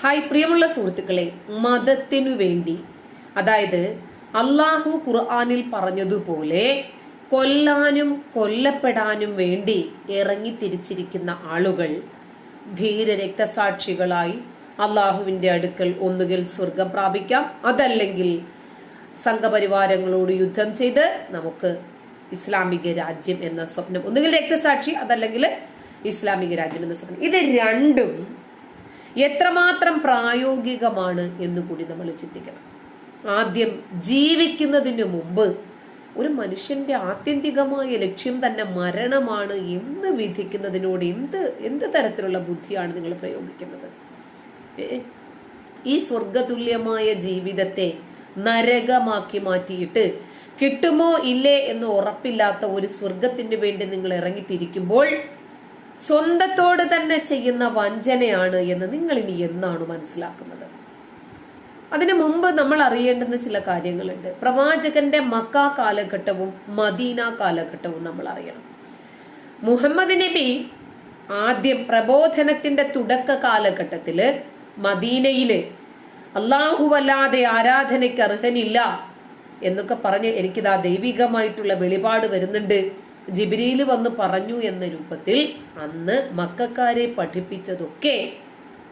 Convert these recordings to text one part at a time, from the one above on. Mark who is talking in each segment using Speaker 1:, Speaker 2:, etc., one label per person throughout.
Speaker 1: Hi പ്രിയമുള്ള സുഹൃത്തുക്കളെ മതത്തിനു വേണ്ടി. അതായത് അള്ളാഹു ഖുർആാനിൽ പറഞ്ഞതുപോലെ കൊല്ലാനും കൊല്ലപ്പെടാനും വേണ്ടി ഇറങ്ങി തിരിച്ചിരിക്കുന്ന ആളുകൾ ധീര രക്തസാക്ഷികളായി അള്ളാഹുവിന്റെ അടുക്കൽ ഒന്നുകിൽ സ്വർഗം പ്രാപിക്കാം അതല്ലെങ്കിൽ സംഘപരിവാരങ്ങളോട് യുദ്ധം ചെയ്ത് നമുക്ക് ഇസ്ലാമിക രാജ്യം എന്ന സ്വപ്നം ഒന്നുകിൽ രക്തസാക്ഷി അതല്ലെങ്കിൽ ഇസ്ലാമിക രാജ്യം എന്ന സ്വപ്നം. ഇത് രണ്ടും എത്രമാത്രം പ്രായോഗികമാണ് എന്ന് കൂടി നമ്മൾ ചിന്തിക്കണം. ആദ്യം ജീവിക്കുന്നതിന് മുമ്പ് ഒരു മനുഷ്യന്റെ ആത്യന്തികമായ ലക്ഷ്യം തന്നെ മരണമാണ്. എന്ന് വിധിക്കുന്നതിനോട് എന്ത് എന്ത് തരത്തിലുള്ള ബുദ്ധിയാണ് നിങ്ങൾ പ്രയോഗിക്കുന്നത്? ഈ സ്വർഗതുല്യമായ ജീവിതത്തെ നരകമാക്കി മാറ്റിയിട്ട് കിട്ടുമോ ഇല്ലേ എന്ന് ഉറപ്പില്ലാത്ത ഒരു സ്വർഗത്തിന് വേണ്ടി നിങ്ങൾ ഇറങ്ങിത്തിരിക്കുമ്പോൾ സ്വന്തത്തോട് തന്നെ ചെയ്യുന്ന വഞ്ചനയാണ് എന്ന് നിങ്ങൾ ഇനി എന്നാണ് മനസ്സിലാക്കുന്നത്. അതിനു മുമ്പ് നമ്മൾ അറിയേണ്ടുന്ന ചില കാര്യങ്ങളുണ്ട്. പ്രവാചകന്റെ മക്ക കാലഘട്ടവും മദീന കാലഘട്ടവും നമ്മൾ അറിയണം. മുഹമ്മദ് നബി ആദ്യം പ്രബോധനത്തിന്റെ തുടക്ക കാലഘട്ടത്തിൽ മദീനയിൽ അല്ലാഹുവല്ലാതെ ആരാധനയ്ക്ക് അർഹനില്ല എന്നൊക്കെ പറഞ്ഞ് എനിക്കിതാ ദൈവികമായിട്ടുള്ള വെളിപാട് വരുന്നുണ്ട്. ജിബിരിയിൽ വന്ന് പറഞ്ഞു എന്ന രൂപത്തിൽ അന്ന് മക്കാരെ പഠിപ്പിച്ചതൊക്കെ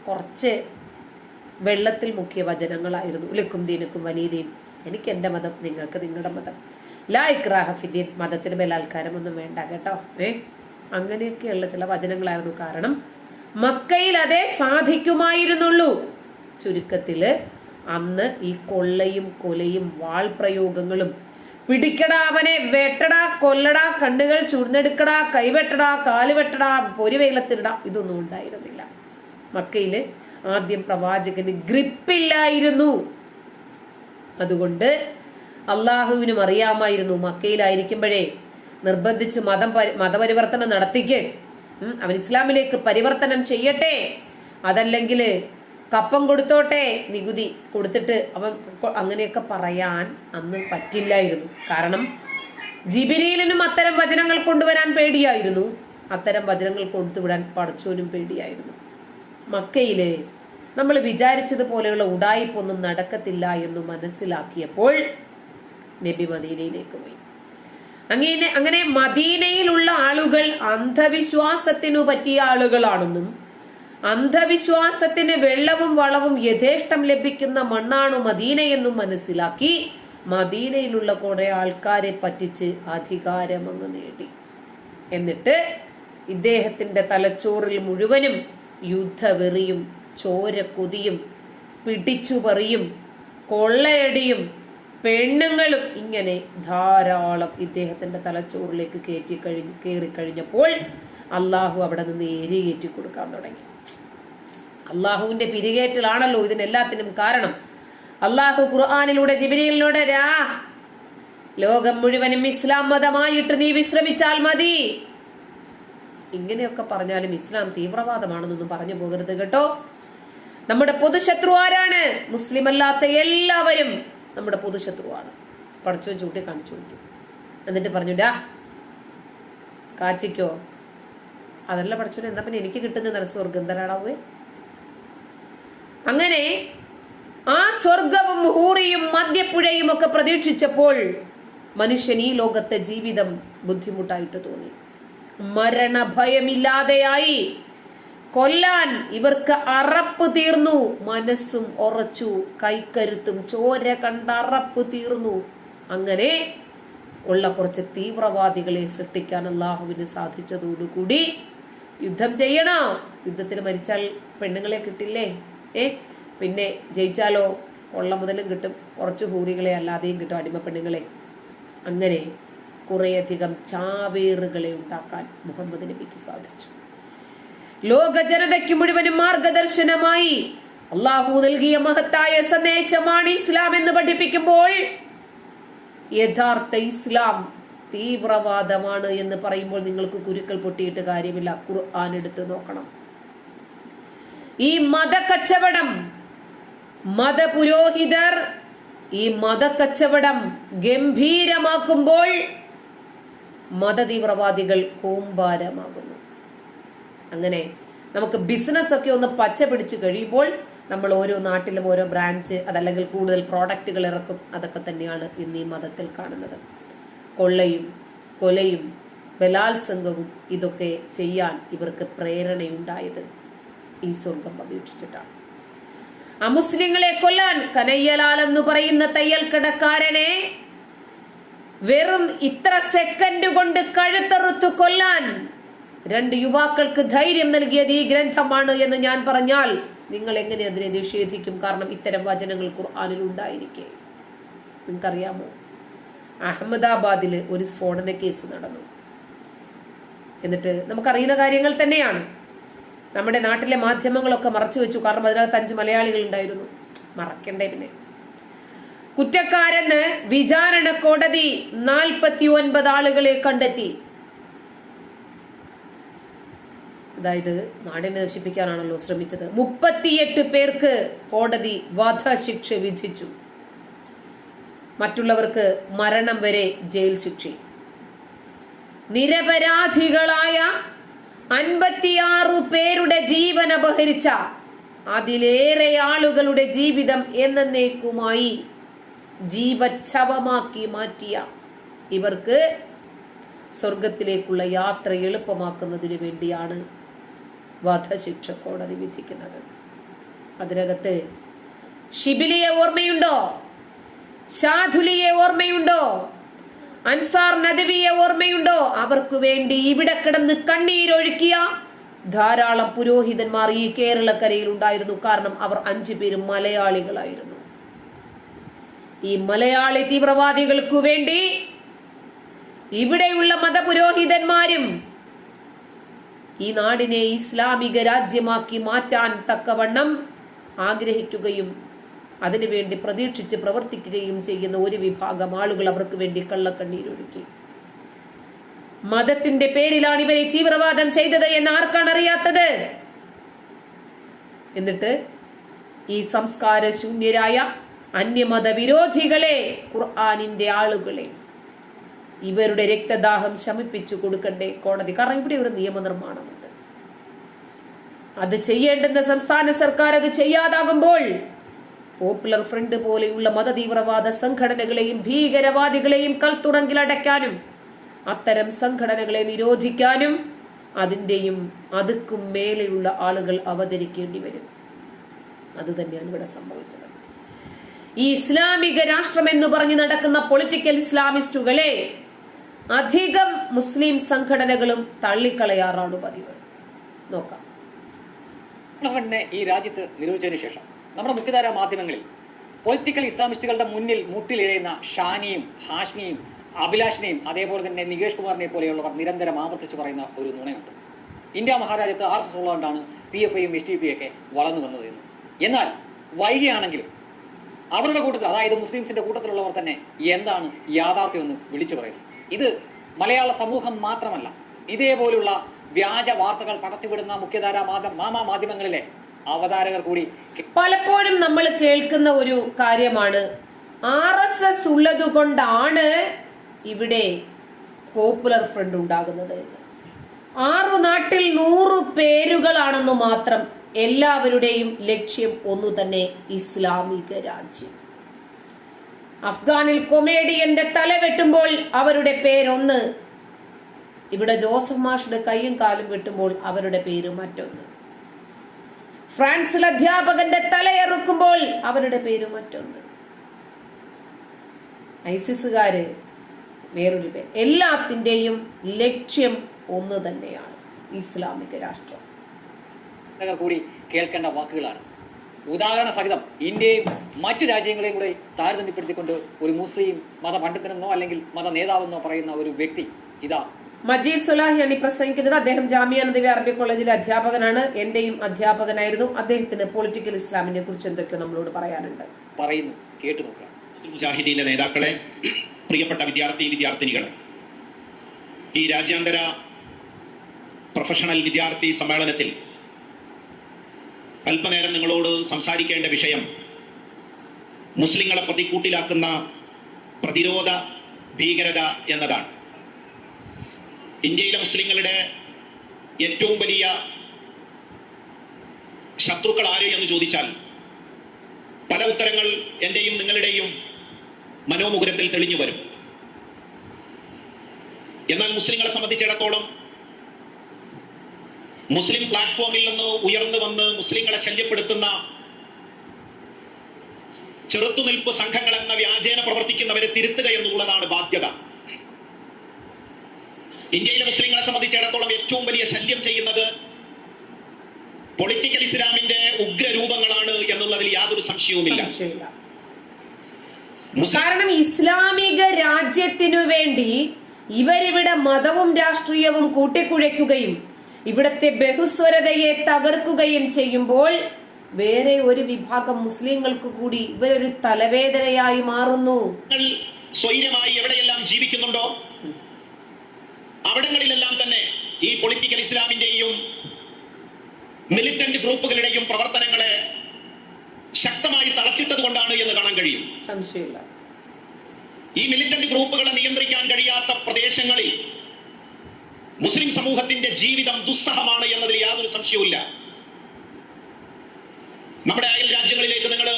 Speaker 1: കുറച്ച് വെള്ളത്തിൽ മുക്കിയ വചനങ്ങളായിരുന്നു. ലക്കും ദീനക്കും വനീദീൻ എനിക്ക് എന്റെ മതം നിങ്ങൾക്ക് നിങ്ങളുടെ മതം. ലാ ഇക്രാഹ മതത്തിൽ ബലാത്കാരമൊന്നും വേണ്ട കേട്ടോ. ഏ? അങ്ങനെയൊക്കെയുള്ള ചില വചനങ്ങളായിരുന്നു. കാരണം മക്കയിൽ അതേ സാധിക്കുമായിരുന്നുള്ളൂ. ചുരുക്കത്തിൽ അന്ന് ഈ കൊള്ളയും കൊലയും വാൾ പ്രയോഗങ്ങളും പിടിക്കടാ അവനെ വെട്ടടാ കൊല്ലടാ കണ്ണുകൾ ചുരുന്നെടുക്കടാ കൈവെട്ടടാ കാലുവെട്ടടാ പൊരിവെയിലത്തിടടാ ഇതൊന്നും ഉണ്ടായിരുന്നില്ല. മക്കയിൽ ആദ്യം പ്രവാചകന് ഗ്രിപ്പില്ലായിരുന്നു. അതുകൊണ്ട് അള്ളാഹുവിനും അറിയാമായിരുന്നു മക്കയിലായിരിക്കുമ്പോഴേ നിർബന്ധിച്ച് മതം മതപരിവർത്തനം നടത്തിക്ക്. അവൻ ഇസ്ലാമിലേക്ക് പരിവർത്തനം ചെയ്യട്ടെ. അതല്ലെങ്കിൽ കപ്പം കൊടുത്തോട്ടെ നികുതി കൊടുത്തിട്ട്. അവൻ അങ്ങനെയൊക്കെ പറയാൻ അന്ന് പറ്റില്ലായിരുന്നു. കാരണം ജിബിരിയിലിനും അത്തരം വചനങ്ങൾ കൊണ്ടുവരാൻ പേടിയായിരുന്നു. അത്തരം വചനങ്ങൾ കൊടുത്തുവിടാൻ പടച്ചോനും പേടിയായിരുന്നു. മക്കയിലെ നമ്മൾ വിചാരിച്ചതുപോലെയുള്ള ഉടായിപ്പൊന്നും നടക്കത്തില്ല എന്ന് മനസ്സിലാക്കിയപ്പോൾ നബി മദീനയിലേക്ക് പോയി. അങ്ങനെ അങ്ങനെ മദീനയിലുള്ള ആളുകൾ അന്ധവിശ്വാസത്തിനു പറ്റിയ ആളുകളാണെന്നും അന്ധവിശ്വാസത്തിന് വെള്ളവും വളവും യഥേഷ്ടം ലഭിക്കുന്ന മണ്ണാണ് മദീനയെന്നും മനസ്സിലാക്കി മദീനയിലുള്ള കുറെ ആൾക്കാരെ പറ്റിച്ച് അധികാരം അങ്ങ് നേടി. എന്നിട്ട് ഇദ്ദേഹത്തിന്റെ തലച്ചോറിൽ മുഴുവനും യുദ്ധവെറിയും ചോരക്കൊതിയും പിടിച്ചുപറിയും കൊള്ളയടിയും പെണ്ണുങ്ങളും ഇങ്ങനെ ധാരാളം ഇദ്ദേഹത്തിന്റെ തലച്ചോറിലേക്ക് കയറ്റി കഴിഞ്ഞ് കയറി കഴിഞ്ഞപ്പോൾ അള്ളാഹു അവിടെ നിന്ന് ഏരിയേറ്റി കൊടുക്കാൻ തുടങ്ങി. അള്ളാഹുവിന്റെ പിരികേറ്റലാണല്ലോ ഇതിനെല്ലാത്തിനും കാരണം. അള്ളാഹു ഖുർആാനിലൂടെ ജിബിനിയിലൂടെ രാ ലോകം മുഴുവനും ഇസ്ലാം മതമായിട്ട് നീ വിശ്രമിച്ചാൽ മതി. ഇങ്ങനെയൊക്കെ പറഞ്ഞാലും ഇസ്ലാം തീവ്രവാദമാണെന്നൊന്നും പറഞ്ഞു പോകരുത് കേട്ടോ. നമ്മുടെ പൊതുശത്രു ആരാണ്? മുസ്ലിം അല്ലാത്ത എല്ലാവരും നമ്മുടെ പൊതുശത്രുവാണ്. പടച്ചോൻ ചൂട്ടി കാണിച്ചു കൊടുത്തു എന്നിട്ട് പറഞ്ഞു ഡാ കാച്ചിക്കോ. അതല്ല പടച്ചോൻ എന്നാ പിന്നെ എനിക്ക് കിട്ടുന്ന നല്ല സ്വർഗം അങ്ങനെ ആ സ്വർഗവും ഹൂറിയും മദ്യപ്പുഴയും ഒക്കെ പ്രതീക്ഷിച്ചപ്പോൾ മനുഷ്യൻ ഈ ലോകത്തെ ജീവിതം ബുദ്ധിമുട്ടായിട്ട് തോന്നി. മരണഭയമില്ലാതെയായി. കൊല്ലാൻ ഇവർക്ക് അറപ്പ് തീർന്നു. മനസ്സും ഉറച്ചു. കൈക്കരുത്തും. ചോര കണ്ട അറപ്പ് തീർന്നു. അങ്ങനെ ഉള്ള കുറച്ച് തീവ്രവാദികളെ സൃഷ്ടിക്കാൻ അള്ളാഹുവിന് സാധിച്ചതോടുകൂടി യുദ്ധം ചെയ്യണോ. യുദ്ധത്തിൽ മരിച്ചാൽ പെണ്ണുങ്ങളെ കിട്ടില്ലേ? ഏ പിന്നെ ജയിച്ചാലോ? ഉള്ള മുതലും കിട്ടും. കുറച്ച് ഹൂറികളെ അല്ലാതെയും കിട്ടും അടിമ പെണ്ണുങ്ങളെ. അങ്ങനെ കുറേയധികം ചാവേറുകളെ ഉണ്ടാക്കാൻ മുഹമ്മദ് നബിക്ക് സാധിച്ചു. ലോക ജനതയ്ക്ക് മുഴുവനും മാർഗദർശനമായി അള്ളാഹു നൽകിയ മഹത്തായ സന്ദേശമാണ് ഇസ്ലാം എന്ന് പഠിപ്പിക്കുമ്പോൾ യഥാർത്ഥ ഇസ്ലാം തീവ്രവാദമാണ് എന്ന് പറയുമ്പോൾ നിങ്ങൾക്ക് കുരുക്കൾ പൊട്ടിയിട്ട് കാര്യമില്ല. ഖുർആൻ എടുത്ത് നോക്കണം. ഈ മതക്കച്ചവടം മതപുരോഹിതർ ഈ മതക്കച്ചവടം ഗംഭീരമാക്കുമ്പോൾ മതതീവ്രവാദികൾ കൂമ്പാരമാകുന്നു. അങ്ങനെ നമുക്ക് ബിസിനസ് ഒക്കെ ഒന്ന് പച്ച പിടിച്ച് കഴിയുമ്പോൾ നമ്മൾ ഓരോ നാട്ടിലും ഓരോ ബ്രാഞ്ച് അതല്ലെങ്കിൽ കൂടുതൽ പ്രോഡക്റ്റുകൾ ഇറക്കും. അതൊക്കെ തന്നെയാണ് ഇന്ന് ഈ മതത്തിൽ കാണുന്നത്. കൊള്ളയും കൊലയും ബലാത്സംഗവും ഇതൊക്കെ ചെയ്യാൻ ഇവർക്ക് പ്രേരണയുണ്ടായത്. ഈ സ്വർഗം അപേക്ഷിച്ചിട്ടാണ്. അമുസ്ലിങ്ങളെ കൊല്ലാൻ കനയ്യലാൽ എന്ന് പറയുന്ന തയ്യൽ കടക്കാരനെ വെറും ഇത്ര സെക്കൻഡ് കൊണ്ട് കഴുത്തറുത്തു കൊല്ലാൻ രണ്ട് യുവാക്കൾക്ക് ധൈര്യം നൽകിയത് ഈ ഗ്രന്ഥമാണ് എന്ന് ഞാൻ പറഞ്ഞാൽ നിങ്ങൾ എങ്ങനെ അതിനെ നിഷേധിക്കും? കാരണം ഇത്തരം വചനങ്ങൾ ഖുർആാനിൽ ഉണ്ടായിരിക്കെ. നിങ്ങൾക്കറിയാമോ? അഹമ്മദാബാദിൽ ഒരു സ്ഫോടന കേസ് നടന്നു. എന്നിട്ട് നമുക്കറിയുന്ന കാര്യങ്ങൾ തന്നെയാണ്. നമ്മുടെ നാട്ടിലെ മാധ്യമങ്ങളൊക്കെ മറച്ചു വെച്ചു. കാരണം അതിനകത്ത് അഞ്ച് മലയാളികൾ ഉണ്ടായിരുന്നു മറക്കണ്ടേ പിന്നെ. കുറ്റക്കാരെന്ന് വിചാരണ കോടതി നാൽപ്പത്തി ഒൻപത് ആളുകളെ കണ്ടെത്തി. അതായത് നാടിനെ നശിപ്പിക്കാനാണല്ലോ ശ്രമിച്ചത്. മുപ്പത്തിയെട്ട് പേർക്ക് കോടതി വധശിക്ഷ വിധിച്ചു. മറ്റുള്ളവർക്ക് മരണം വരെ ജയിൽ ശിക്ഷ. നിരപരാധികളായ അൻപത്തിയാറ് പേരുടെ ജീവൻ അപഹരിച്ച അതിലേറെ ആളുകളുടെ ജീവിതം എന്നേക്കുമായി ജീവച്ഛവമാക്കി മാറ്റിയ ഇവർക്ക് സ്വർഗത്തിലേക്കുള്ള യാത്ര എളുപ്പമാക്കുന്നതിന് വേണ്ടിയാണ് വധശിക്ഷ കോടതി വിധിക്കുന്നത്. അതിനകത്ത് ഷിബിലിയെ ഓർമ്മയുണ്ടോ? ഷാധുലിയെ ഓർമ്മയുണ്ടോ? അൻസാർ നദവിയെ ഓർമ്മയുണ്ടോ? അവർക്ക് വേണ്ടി ഇവിടെ കിടന്ന് കണ്ണീരൊഴുക്കിയ ധാരാളം പുരോഹിതന്മാർ ഈ കേരളക്കരയിൽ ഉണ്ടായിരുന്നു. കാരണം അവർ അഞ്ചു പേരും മലയാളികളായിരുന്നു. ഈ മലയാളി തീവ്രവാദികൾക്കു വേണ്ടി ഇവിടെയുള്ള മതപുരോഹിതന്മാരും ഈ നാടിനെ ഇസ്ലാമിക രാജ്യമാക്കി മാറ്റാൻ തക്കവണ്ണം ആഗ്രഹിക്കുകയും അതിനുവേണ്ടി പ്രതീക്ഷിച്ച് പ്രവർത്തിക്കുകയും ചെയ്യുന്ന ഒരു വിഭാഗം ആളുകൾ അവർക്ക് വേണ്ടി കള്ളക്കണ്ണീരൊഴുക്കി മതത്തിന്റെ പേരിലാണ് ഇവരെ തീവ്രവാദം ചെയ്തത് എന്ന് ആർക്കാണ് അറിയാത്തത്? എന്നിട്ട് ഈ സംസ്കാര ശൂന്യരായ അന്യമത വിരോധികളെ ഖുർആാനിന്റെ ആളുകളെ ഇവരുടെ രക്തദാഹം ശമിപ്പിച്ചു കൊടുക്കണ്ടേ? കോടതി. കാരണം ഇവിടെ ഒരു നിയമനിർമ്മാണമുണ്ട്. അത് ചെയ്യേണ്ടുന്ന സംസ്ഥാന സർക്കാർ അത് ചെയ്യാതാകുമ്പോൾ പോപ്പുലർ ഫ്രണ്ട് പോലെയുള്ള മതതീവ്രവാദ സംഘടനകളെയും ഭീകരവാദികളെയും കൽത്തുറങ്കിലടയ്ക്കാനും അത്തരം സംഘടനകളെ നിരോധിക്കാനും അതിന്റെയും അതുക്കും മേലെയുള്ള ആളുകൾ അവതരിക്കേണ്ടി വരും. അത് തന്നെയാണ് ഇവിടെ സംഭവിച്ചത്. ഈ ഇസ്ലാമിക രാഷ്ട്രം എന്ന് പറഞ്ഞ് നടക്കുന്ന പൊളിറ്റിക്കൽ ഇസ്ലാമിസ്റ്റുകളെ അധികം മുസ്ലിം സംഘടനകളും തള്ളിക്കളയാറാണ് പതിവ്. നോക്കാം.
Speaker 2: ഈ രാജ്യത്ത് നിരോധിച്ചതിന് ശേഷം നമ്മുടെ മുഖ്യധാര മാധ്യമങ്ങളിൽ പൊളിറ്റിക്കൽ ഇസ്ലാമിസ്റ്റുകളുടെ മുന്നിൽ മുട്ടിലിഴയുന്ന ഷാനിയും ഹാഷ്മിയും അഭിലാഷിനെയും അതേപോലെ തന്നെ നികേഷ് കുമാറിനെ പോലെയുള്ളവർ നിരന്തരം ആവർത്തിച്ച് പറയുന്ന ഒരു നുണയുണ്ട്. ഇന്ത്യ മഹാരാജ്യത്ത് ആർ എസ് എസ് ഉള്ളതുകൊണ്ടാണ് പി എഫ് ഐയും എസ് ടി പി ഒക്കെ വളർന്നു വന്നത് എന്ന്. എന്നാൽ വൈകിയാണെങ്കിലും അവരുടെ കൂട്ടത്തിൽ അതായത് മുസ്ലിംസിന്റെ കൂട്ടത്തിലുള്ളവർ തന്നെ എന്താണ് യാഥാർത്ഥ്യമെന്ന് വിളിച്ചു പറയുന്നു. ഇത് മലയാള സമൂഹം മാത്രമല്ല ഇതേപോലുള്ള വ്യാജ വാർത്തകൾ പടച്ചുവിടുന്ന മുഖ്യധാരാ മാധ്യമ മാമാ മാധ്യമങ്ങളിലെ അവതാരകർ കൂടി
Speaker 1: പലപ്പോഴും നമ്മൾ കേൾക്കുന്ന ഒരു കാര്യമാണ്. ആർ എസ് എസ് ഉള്ളത് കൊണ്ടാണ് ഇവിടെ പോപ്പുലർ ഫ്രണ്ട് ഉണ്ടാകുന്നത് ആറു നാട്ടിൽ നൂറ് പേരുകളാണെന്ന് മാത്രം എല്ലാവരുടെയും ലക്ഷ്യം ഒന്നു തന്നെ ഇസ്ലാമിക രാജ്യം. അഫ്ഗാനിൽ കൊമേഡിയന്റെ തല വെട്ടുമ്പോൾ അവരുടെ പേരൊന്ന്. ഇവിടെ ജോസഫ് മാഷിന്റെ കൈയും കാലും വെട്ടുമ്പോൾ അവരുടെ പേര് മറ്റൊന്ന്. ഫ്രാൻസിൽ അധ്യാപകന്റെ തലയെറുക്കുമ്പോൾ അവരുടെ പേര് മറ്റൊന്ന്. ഐസിസുകാര് വേറൊരു പേര്. എല്ലാത്തിന്റെയും ലക്ഷ്യം ഒന്ന് തന്നെയാണ്. ഇസ്ലാമിക രാഷ്ട്രം.
Speaker 2: കൂടി കേൾക്കേണ്ട വാക്കുകളാണ്. ഉദാഹരണ സഹിതം ഇന്ത്യയും മറ്റു രാജ്യങ്ങളെയും കൂടെ താരതമ്യപ്പെടുത്തിക്കൊണ്ട് ഒരു മുസ്ലിം മത പണ്ഡിതനെന്നോ അല്ലെങ്കിൽ മത നേതാവെന്നോ പറയുന്ന ഒരു വ്യക്തി ഇതാ
Speaker 1: മജീദ് സുലാഹി ഈ പ്രസംഗിക്കുന്നത് അദ്ദേഹം ജാമിയ നദവി അറബി കോളേജിലെ അധ്യാപകനാണ്. എന്റെയും അധ്യാപകനായിരുന്നു. അദ്ദേഹത്തിന് പൊളിറ്റിക്കൽ ഇസ്ലാമിനെ കുറിച്ച് എന്തൊക്കെയോ നമ്മളോട് പറയാനുണ്ട്.
Speaker 2: പറയുന്നു. കേട്ടു
Speaker 3: മുജാഹിദീന്റെ നേതാക്കളെ പ്രിയപ്പെട്ട വിദ്യാർത്ഥി വിദ്യാർത്ഥിനികൾ ഈ രാജ്യാന്തര പ്രൊഫഷണൽ വിദ്യാർത്ഥി സമ്മേളനത്തിൽ അല്പനേരം നിങ്ങളോട് സംസാരിക്കേണ്ട വിഷയം മുസ്ലിങ്ങളെ പ്രതിക്കൂട്ടിലാക്കുന്ന പ്രതിരോധ ഭീകരത എന്നതാണ്. ഇന്ത്യയിലെ മുസ്ലിങ്ങളുടെ ഏറ്റവും വലിയ ശത്രുക്കൾ ആര് എന്ന് ചോദിച്ചാൽ പല ഉത്തരങ്ങൾ എന്റെയും നിങ്ങളുടെയും മനോമുകുരത്തിൽ തെളിഞ്ഞു വരും. എന്നാൽ മുസ്ലിങ്ങളെ സംബന്ധിച്ചിടത്തോളം മുസ്ലിം പ്ലാറ്റ്ഫോമിൽ നിന്ന് ഉയർന്നു വന്ന് മുസ്ലിങ്ങളെ ശല്യപ്പെടുത്തുന്ന ചെറുത്തുനിൽപ്പ് സംഘങ്ങൾ എന്ന വ്യാജേന പ്രവർത്തിക്കുന്നവരെ തിരുത്തുക എന്നുള്ളതാണ് ബാധ്യത. ഇന്ത്യയിലെ മുസ്ലിങ്ങളെ സംബന്ധിച്ചിടത്തോളം ഏറ്റവും വലിയ ശല്യം ചെയ്യുന്നത് പൊളിറ്റിക്കൽ ഇസ്ലാമിന്റെ ഉഗ്രരൂപങ്ങളാണ് എന്നുള്ളതിൽ യാതൊരു സംശയവുമില്ല.
Speaker 1: കാരണം ഇസ്ലാമിക രാജ്യത്തിനു വേണ്ടി ഇവരിവിടെ മതവും രാഷ്ട്രീയവും കൂട്ടിക്കുഴയ്ക്കുകയും ഇവിടത്തെ ബഹുസ്വരതയെ തകർക്കുകയും ചെയ്യുമ്പോൾ വേറെ ഒരു വിഭാഗം മുസ്ലിങ്ങൾക്ക് കൂടി ഇവരൊരു തലവേദനയായി മാറുന്നു.
Speaker 3: സ്വൈര്യമായി എവിടെയെല്ലാം ജീവിക്കുന്നുണ്ടോ? അവിടങ്ങളിലെല്ലാം തന്നെ ഈ പൊളിറ്റിക്കൽ ഇസ്ലാമിന്റെയും മിലിറ്റന്റ് ഗ്രൂപ്പുകളുടെയും പ്രവർത്തനങ്ങളെ ശക്തമായി തളച്ചിട്ടത് കൊണ്ടാണ് എന്ന് കാണാൻ കഴിയും.
Speaker 1: സംശയമില്ല.
Speaker 3: ഈ മിലിറ്റന്റ് ഗ്രൂപ്പുകളെ നിയന്ത്രിക്കാൻ കഴിയാത്ത പ്രദേശങ്ങളിൽ മുസ്ലിം സമൂഹത്തിന്റെ ജീവിതം ദുസ്സഹമാണ് എന്നതിൽ യാതൊരു സംശയവുമില്ല. നമ്മുടെ അയൽ രാജ്യങ്ങളിലേക്ക് നിങ്ങൾ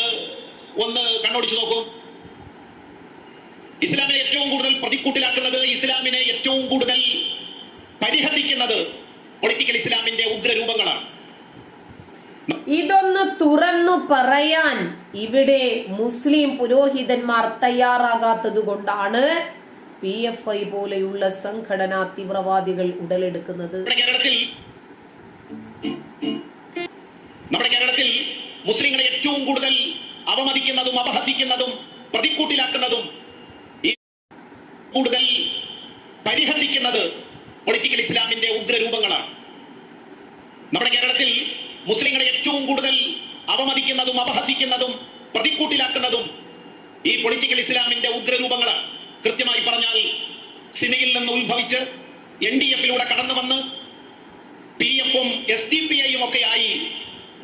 Speaker 3: ഒന്ന് കണ്ണോടിച്ചു നോക്കൂ. ഇസ്ലാമിനെ ഏറ്റവും കൂടുതൽ പ്രതിക്കൂട്ടിലാക്കുന്നത് ഇസ്ലാമിനെ ഏറ്റവും കൂടുതൽ പരിഹസിക്കുന്നത് പൊളിറ്റിക്കൽ ഇസ്ലാമിന്റെ ഉഗ്രരൂപങ്ങളാണ്.
Speaker 1: ഇതൊന്ന് തുറന്നു പറയാൻ ഇവിടെ മുസ്ലിം പുരോഹിതന്മാർ തയ്യാറാകാത്തത് കൊണ്ടാണ് പി എഫ് ഐ പോലെയുള്ള സംഘടനാ തീവ്രവാദികൾ ഉടലെടുക്കുന്നത്.
Speaker 3: കേരളത്തിൽ നമ്മുടെ കേരളത്തിൽ മുസ്ലിങ്ങളെ ഏറ്റവും കൂടുതൽ അവമതിക്കുന്നതും അപഹസിക്കുന്നതും പ്രതിക്കൂട്ടിലാക്കുന്നതും കൂടുതൽ പരിഹസിക്കുന്നത് പൊളിറ്റിക്കൽ ഇസ്ലാമിന്റെ ഉഗ്രരൂപങ്ങളാണ്. നമ്മുടെ കേരളത്തിൽ മുസ്ലിങ്ങളെ ഏറ്റവും കൂടുതൽ അവമതിക്കുന്നതും അപഹസിക്കുന്നതും പ്രതിക്കൂട്ടിലാക്കുന്നതും ഈ പൊളിറ്റിക്കൽ ഇസ്ലാമിന്റെ ഉഗ്രരൂപങ്ങളാണ്. കൃത്യമായി പറഞ്ഞാൽ സിമിയിൽ നിന്ന് ഉത്ഭവിച്ച് എൻ ഡി എഫിലൂടെ കടന്നു വന്ന് പി എഫും എസ് ഡി പി ഐയും ഒക്കെ ആയി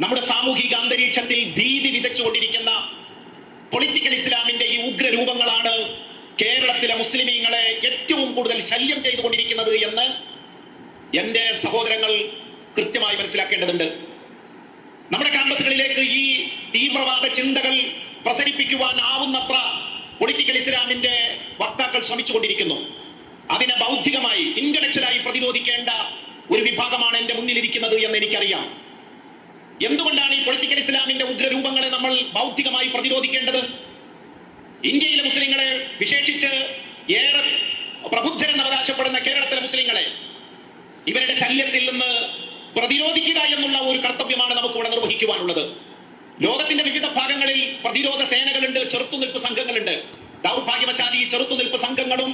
Speaker 3: നമ്മുടെ സാമൂഹിക അന്തരീക്ഷത്തിൽ ഭീതി വിതച്ചുകൊണ്ടിരിക്കുന്ന പൊളിറ്റിക്കൽ ഇസ്ലാമിന്റെ ഈ ഉഗ്രരൂപങ്ങളാണ് കേരളത്തിലെ മുസ്ലിമീങ്ങളെ ഏറ്റവും കൂടുതൽ ശല്യം ചെയ്തുകൊണ്ടിരിക്കുന്നത് എന്ന് എന്റെ സഹോദരങ്ങൾ കൃത്യമായി മനസ്സിലാക്കേണ്ടതുണ്ട്. നമ്മുടെ ക്യാമ്പസുകളിലേക്ക് ഈ തീവ്രവാദ ചിന്തകൾ പ്രസരിപ്പിക്കുവാൻ ആവുന്നത്ര പൊളിറ്റിക്കൽ ഇസ്ലാമിന്റെ വക്താക്കൾ ശ്രമിച്ചുകൊണ്ടിരിക്കുന്നു. അതിനെ ബൗദ്ധികമായി ഇന്റലക്ച്വലായി പ്രതിരോധിക്കേണ്ട ഒരു വിഭാഗമാണ് എന്റെ മുന്നിലിരിക്കുന്നത് എന്ന് എനിക്കറിയാം. എന്തുകൊണ്ടാണ് ഈ പൊളിറ്റിക്കൽ ഇസ്ലാമിന്റെ ഉഗ്രരൂപങ്ങളെ നമ്മൾ ബൗദ്ധികമായി പ്രതിരോധിക്കേണ്ടത്? ഇന്ത്യയിലെ മുസ്ലിങ്ങളെ വിശേഷിച്ച് ഏറെ പ്രബുദ്ധരെന്ന് അവകാശപ്പെടുന്ന കേരളത്തിലെ മുസ്ലിങ്ങളെ ഇവരുടെ ശല്യത്തിൽ നിന്ന് പ്രതിരോധിക്കുക എന്നുള്ള ഒരു കർത്തവ്യമാണ് നമുക്ക് ഇവിടെ നിർവഹിക്കുവാനുള്ളത്. ലോകത്തിന്റെ വിവിധ ഭാഗങ്ങളിൽ പ്രതിരോധ സേനകളുണ്ട് ചെറുത്തുനിൽപ്പ് സംഘങ്ങളുണ്ട്. ദൗർഭാഗ്യവശാൽ ഈ ചെറുത്തുനിൽപ്പ് സംഘങ്ങളും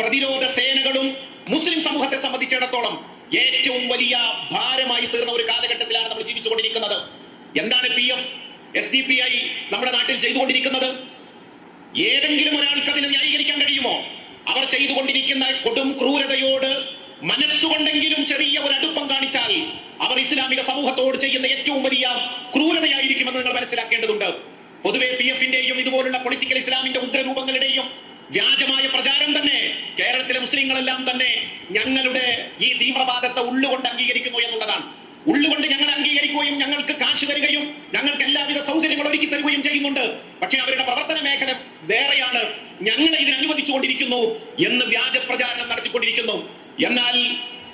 Speaker 3: പ്രതിരോധ സേനകളും മുസ്ലിം സമൂഹത്തെ സംബന്ധിച്ചിടത്തോളം ഏറ്റവും വലിയ ഭാരമായി തീർന്ന ഒരു കാലഘട്ടത്തിലാണ് നമ്മൾ ജീവിച്ചുകൊണ്ടിരിക്കുന്നത്. എന്താണ് P F S D P I നമ്മുടെ നാട്ടിൽ ചെയ്തുകൊണ്ടിരിക്കുന്നത്? ഏതെങ്കിലും ഒരാൾക്ക് അതിനെ ന്യായീകരിക്കാൻ കഴിയുമോ? അവർ ചെയ്തുകൊണ്ടിരിക്കുന്ന കൊടും ക്രൂരതയോട് മനസ്സുകൊണ്ടെങ്കിലും ചെറിയ ഒരു അടുപ്പം കാണിച്ചാൽ അവർ ഇസ്ലാമിക സമൂഹത്തോട് ചെയ്യുന്ന ഏറ്റവും വലിയ ക്രൂരതയായിരിക്കുമെന്ന് നിങ്ങൾ മനസ്സിലാക്കേണ്ടതുണ്ട്. പൊതുവെ പി എഫിന്റെയും ഇതുപോലുള്ള പൊളിറ്റിക്കൽ ഇസ്ലാമിന്റെ ഉഗ്രരൂപങ്ങളുടെയും വ്യാജമായ പ്രചാരം തന്നെ കേരളത്തിലെ മുസ്ലിങ്ങളെല്ലാം തന്നെ ഞങ്ങളുടെ ഈ തീവ്രവാദത്തെ ഉള്ളുകൊണ്ട് അംഗീകരിക്കുന്നു എന്നുള്ളതാണ്. ഉള്ളുകൊണ്ട് ഞങ്ങൾ അംഗീകരിക്കുകയും ഞങ്ങൾക്ക് കാശ് തരികയും ഞങ്ങൾക്ക് എല്ലാവിധ സൗകര്യങ്ങൾ ഒരുക്കി തരികയും ചെയ്യുന്നുണ്ട്. പക്ഷെ അവരുടെ പ്രവർത്തന മേഖല വേറെയാണ്. ഞങ്ങളെ ഇതിന് അനുവദിച്ചുകൊണ്ടിരിക്കുന്നു എന്ന് വ്യാജ പ്രചാരണം നടത്തിക്കൊണ്ടിരിക്കുന്നു. എന്നാൽ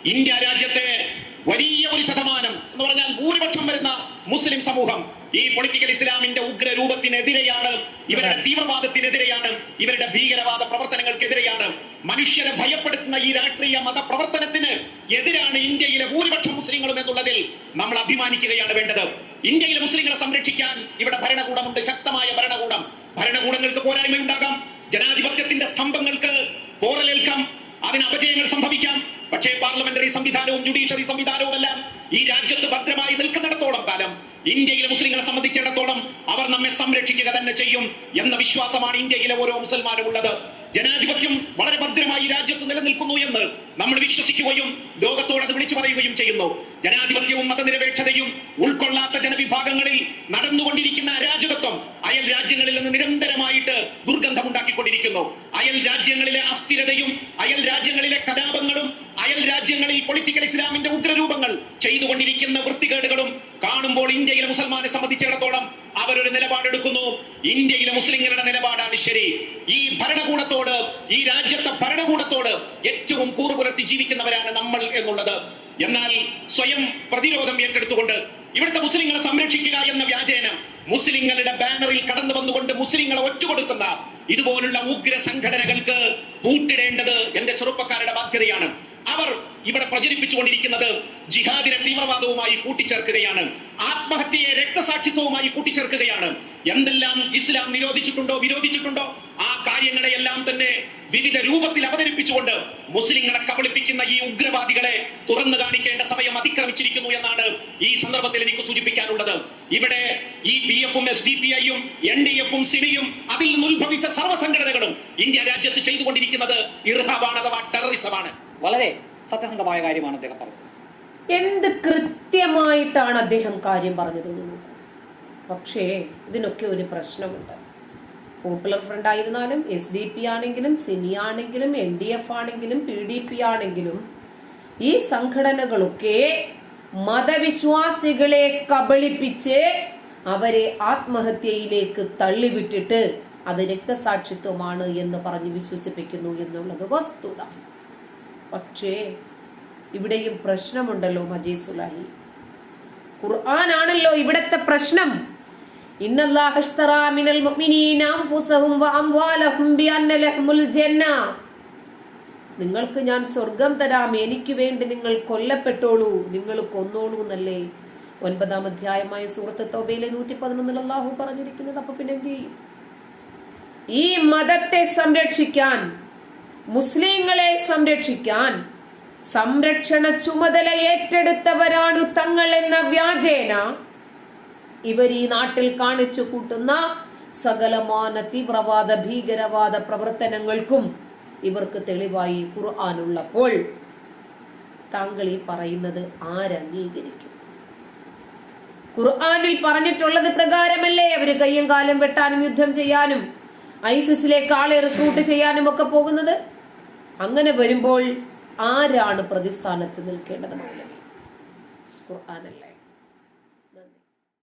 Speaker 3: ഇന്ത്യ രാജ്യത്തെ വലിയ ഒരു ശതമാനം എന്ന് പറഞ്ഞാൽ ഭൂരിപക്ഷം വരുന്ന മുസ്ലിം സമൂഹം ഈ പൊളിറ്റിക്കൽ ഇസ്ലാമിന്റെ ഉഗ്രരൂപത്തിനെതിരെയാണ് ഇവരുടെ തീവ്രവാദത്തിനെതിരെയാണ് ഇവരുടെ ഭീകരവാദ പ്രവർത്തനങ്ങൾക്കെതിരെയാണ് മനുഷ്യരെ ഭയപ്പെടുത്തുന്ന ഈ രാഷ്ട്രീയ മത പ്രവർത്തനത്തിന് എതിരാണ് ഇന്ത്യയിലെ ഭൂരിപക്ഷം മുസ്ലിങ്ങളും എന്നുള്ളതിൽ നമ്മൾ അഭിമാനിക്കുകയാണ് വേണ്ടത്. ഇന്ത്യയിലെ മുസ്ലിങ്ങളെ സംരക്ഷിക്കാൻ ഇവിടെ ഭരണകൂടമുണ്ട് ശക്തമായ ഭരണകൂടം. ഭരണകൂടങ്ങൾക്ക് പോരായ്മയുണ്ടാകാം ജനാധിപത്യത്തിന്റെ സ്തംഭങ്ങൾക്ക് പോറലേൽക്കാം അതിന് അപജയങ്ങൾ സംഭവിക്കാം. പക്ഷേ പാർലമെന്ററി സംവിധാനവും ജുഡീഷ്യറി സംവിധാനവും എല്ലാം ഈ രാജ്യത്ത് ഭദ്രമായി നിൽക്കുന്നിടത്തോളം കാലം ഇന്ത്യയിലെ മുസ്ലിങ്ങളെ സംബന്ധിച്ചിടത്തോളം അവർ നമ്മെ സംരക്ഷിക്കുക തന്നെ ചെയ്യും എന്ന വിശ്വാസമാണ് ഇന്ത്യയിലെ ഓരോ മുസൽമാനും ഉള്ളത്. ജനാധിപത്യം വളരെ ഭദ്രമായി രാജ്യത്ത് നിലനിൽക്കുന്നു എന്ന് നമ്മൾ വിശ്വസിക്കുകയും ലോകത്തോട് അത് വിളിച്ചു പറയുകയും ചെയ്യുന്നു. ജനാധിപത്യവും മതനിരപേക്ഷതയും ഉൾക്കൊള്ളാത്ത ജനവിഭാഗങ്ങളിൽ നടന്നുകൊണ്ടിരിക്കുന്ന അരാജകത്വം അയൽ രാജ്യങ്ങളിൽ നിന്ന് നിരന്തരമായിട്ട് ദുർഗന്ധമുണ്ടാക്കിക്കൊണ്ടിരിക്കുന്നു. അയൽ രാജ്യങ്ങളിലെ അസ്ഥിരതയും അയൽ രാജ്യങ്ങളിലെ കലാപങ്ങളും അയൽ രാജ്യങ്ങളിൽ പൊളിറ്റിക്കൽ ഇസ്ലാമിന്റെ ഉഗ്രരൂപങ്ങൾ ചെയ്തുകൊണ്ടിരിക്കുന്ന വൃത്തികേടുകളും കാണുമ്പോൾ ഇന്ത്യയിലെ മുസൽമാനെ സംബന്ധിച്ചിടത്തോളം അവരൊരു നിലപാടെടുക്കുന്നു. ഇന്ത്യയിലെ മുസ്ലിങ്ങളുടെ നിലപാടാണ് ശരി. ഈ ഭരണകൂടത്തോട് ഈ രാജ്യത്തെ ഭരണകൂടത്തോട് ഏറ്റവും കൂറുപുലർത്തി ജീവിക്കുന്നവരാണ് നമ്മൾ എന്നുള്ളത്. എന്നാൽ സ്വയം പ്രതിരോധം ഏറ്റെടുത്തുകൊണ്ട് ഇവിടുത്തെ മുസ്ലിങ്ങളെ സംരക്ഷിക്കുക എന്ന വ്യാജേന മുസ്ലിങ്ങളുടെ ബാനറിൽ കടന്നു വന്നുകൊണ്ട് മുസ്ലിങ്ങളെ ഒറ്റുകൊടുക്കുന്ന ഇതുപോലുള്ള ഉഗ്ര സംഘടനകൾക്ക് പൂട്ടിടേണ്ടത് എന്റെ ചെറുപ്പക്കാരുടെ ബാധ്യതയാണ്. അവർ ഇവിടെ പ്രചരിപ്പിച്ചുകൊണ്ടിരിക്കുന്നത് ജിഹാദിനെ തീവ്രവാദവുമായി കൂട്ടിച്ചേർക്കുകയാണ്. ആത്മഹത്യയെ രക്തസാക്ഷിത്വവുമായി കൂട്ടിച്ചേർക്കുകയാണ്. എന്തെല്ലാം ഇസ്ലാം നിരോധിച്ചിട്ടുണ്ടോ വിരോധിച്ചിട്ടുണ്ടോ? ആ കാര്യങ്ങളെയെല്ലാം തന്നെ വിവിധ രൂപത്തിൽ അവതരിപ്പിച്ചുകൊണ്ട് മുസ്ലിങ്ങളെ കബളിപ്പിക്കുന്ന ഈ ഉഗ്രവാദികളെ തുറന്നു കാണിക്കേണ്ട സമയം അതിക്രമിച്ചിരിക്കുന്നു എന്നാണ് ഈ സന്ദർഭത്തിൽ എനിക്ക് സൂചിപ്പിക്കാനുള്ളത്. ഇവിടെ ഈ പി എഫും എസ് ഡി പി ഐയും എൻ ഡി എഫും സിമിയും അതിൽ നിന്ന് ഉത്ഭവിച്ച സർവ സംഘടനകളും ഇന്ത്യ രാജ്യത്ത് ചെയ്തുകൊണ്ടിരിക്കുന്നത് ഇർഹാബാണ് അഥവാ ടെററിസമാണ്
Speaker 2: വളരെ സത്യസന്ധമായ കാര്യമാണ് അദ്ദേഹം പറഞ്ഞത്.
Speaker 1: എന്ത് കൃത്യമായിട്ടാണ് അദ്ദേഹം കാര്യം പറഞ്ഞത് പക്ഷേ ഇതിനൊക്കെ ഒരു പ്രശ്നമുണ്ട്. പോപ്പുലർ ഫ്രണ്ട് ആയിരുന്നാലും എസ് ഡി പി ആണെങ്കിലും സിമി ആണെങ്കിലും എൻ ഡി എഫ് ആണെങ്കിലും പി ഡി പി ആണെങ്കിലും ഈ സംഘടനകളൊക്കെ മതവിശ്വാസികളെ കബളിപ്പിച്ച് അവരെ ആത്മഹത്യയിലേക്ക് തള്ളിവിട്ടിട്ട് അത് രക്തസാക്ഷിത്വമാണ് എന്ന് പറഞ്ഞ് വിശ്വസിപ്പിക്കുന്നു എന്നുള്ളത് വസ്തുത. പക്ഷേ ഇവിടെയും പ്രശ്നമുണ്ടല്ലോ മജീദ് സുലാഹി ഖുർആനാണല്ലോ ഇവിടത്തെ പ്രശ്നം. നിങ്ങൾക്ക് ഞാൻ സ്വർഗം തരാം എനിക്ക് വേണ്ടി നിങ്ങൾ കൊല്ലപ്പെട്ടോളൂ നിങ്ങൾ കൊന്നോളൂ എന്നല്ലേ? ഒൻപതാം അധ്യായമായ സൂറത്ത് തോബയിലെ നൂറ്റി പതിനൊന്നിൽ അള്ളാഹു പറഞ്ഞിരിക്കുന്നത്. അപ്പൊ പിന്നെ എന്ത് ഈ മതത്തെ സംരക്ഷിക്കാൻ മുസ്ലിങ്ങളെ സംരക്ഷിക്കാൻ സംരക്ഷണ ചുമതല ഏറ്റെടുത്തവരാണ് തങ്ങൾ എന്ന വ്യാജേന. ഇവർ ഈ നാട്ടിൽ കാണിച്ചു കൂട്ടുന്ന സകലമാന തീവ്രവാദ ഭീകരവാദ പ്രവർത്തനങ്ങൾക്കും ഇവർക്ക് തെളിവായി ഖുർആാനുള്ളപ്പോൾ താങ്കൾ ഈ പറയുന്നത് ആരംഗീകരിക്കും ഖുർആാനിൽ പറഞ്ഞിട്ടുള്ളത് പ്രകാരമല്ലേ? അവർ കയ്യും കാലും വെട്ടാനും യുദ്ധം ചെയ്യാനും ഐസിസിലേക്ക് ആളെ റിക്രൂട്ട് ചെയ്യാനും ഒക്കെ പോകുന്നത്? അങ്ങനെ വരുമ്പോൾ ആരാണ് പ്രതിസ്ഥാനത്ത് നിൽക്കേണ്ടത് മൗലവി? ഖുർആാനല്ലേ.